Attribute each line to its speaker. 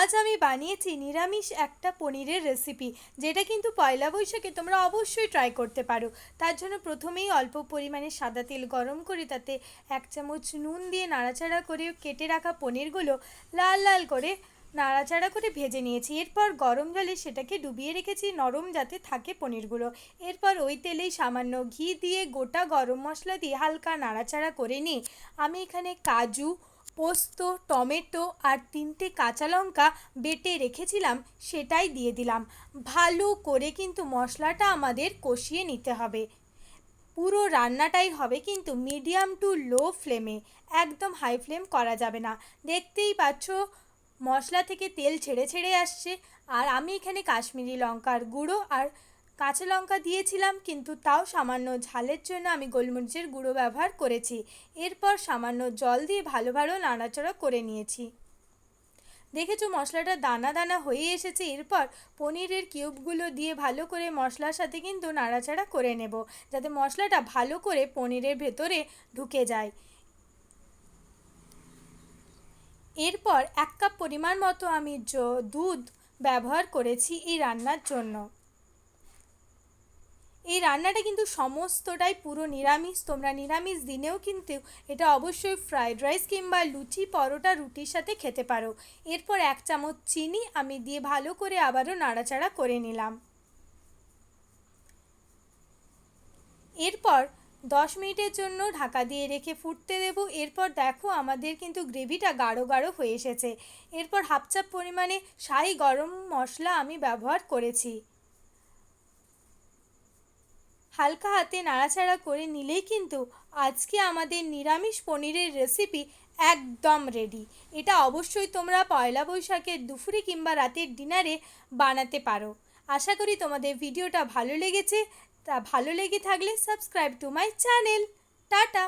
Speaker 1: আজ আমি বানিয়েছি নিরামিষ একটা পনিরের রেসিপি যেটা কিন্তু পয়লা বৈশাখে তোমরা অবশ্যই ট্রাই করতে পারো। তার জন্য প্রথমেই অল্প পরিমাণে সাদা তেল গরম করে তাতে এক চামচ নুন দিয়ে নাড়াচাড়া করে কেটে রাখা পনিরগুলো লাল লাল করে নাড়াচাড়া করে ভেজে নিয়েছি। এরপর গরম জলে সেটাকে ডুবিয়ে রেখেছি, নরম যাতে থাকে পনিরগুলো। এরপর ওই তেলেই সামান্য ঘি দিয়ে গোটা গরম মশলা দিয়ে হালকা নাড়াচাড়া করে নিয়ে আমি এখানে কাজু পোস্ত, টমেটো আর তিনটে কাঁচা লঙ্কা বেটে রেখেছিলাম, সেটাই দিয়ে দিলাম। ভালো করে কিন্তু মশলাটা আমাদের কষিয়ে নিতে হবে। পুরো রান্নাটাই হবে কিন্তু মিডিয়াম টু লো ফ্লেমে, একদম হাই ফ্লেম করা যাবে না। দেখতেই পাচ্ছ, মশলা থেকে তেল ছেড়ে ছেড়ে আসছে। আর আমি এখানে কাশ্মীরি লঙ্কার গুঁড়ো আর কাঁচা লঙ্কা দিয়েছিলাম, কিন্তু তাও সামান্য ঝালের জন্য আমি গোলমরিচের গুঁড়ো ব্যবহার করেছি। এরপর সামান্য জল দিয়ে ভালো ভালো নাড়াচাড়া করে নিয়েছি। দেখেছ, মশলাটা দানা দানা হয়ে এসেছে। এরপর পনিরের কিউবগুলো দিয়ে ভালো করে মশলার সাথে কিন্তু নাড়াচাড়া করে নেব, যাতে মশলাটা ভালো করে পনিরের ভেতরে ঢুকে যায়। এরপর এক কাপ পরিমাণ মতো আমি দুধ ব্যবহার করেছি এই রান্নার জন্য। এই রান্নাটা কিন্তু সমস্তটাই পুরো নিরামিষ। তোমরা নিরামিষ দিনেও কিন্তু এটা অবশ্যই ফ্রাইড রাইস কিংবা লুচি, পরোটা, রুটির সাথে খেতে পারো। এরপর এক চামচ চিনি আমি দিয়ে ভালো করে আবারও নাড়াচাড়া করে নিলাম। এরপর দশ মিনিটের জন্য ঢাকা দিয়ে রেখে ফুটতে দেবো। এরপর দেখো আমাদের কিন্তু গ্রেভিটা গাঢ় গাঢ় হয়ে এসেছে। এরপর হাফ চাপ পরিমাণে শাহি গরম মশলা আমি ব্যবহার করেছি। হালকা হাতে নাড়াচাড়া করে নিলেই কিন্তু আজকে আমাদের নিরামিষ পনিরের রেসিপি একদম রেডি এটা অবশ্যই তোমরা পয়লা বৈশাখের দুপুরে কিংবা রাতের ডিনারে বানাতে পারো। আশা করি তোমাদের ভিডিওটা ভালো লেগেছে। তা ভালো লেগে থাকলে subscribe to my channel tata!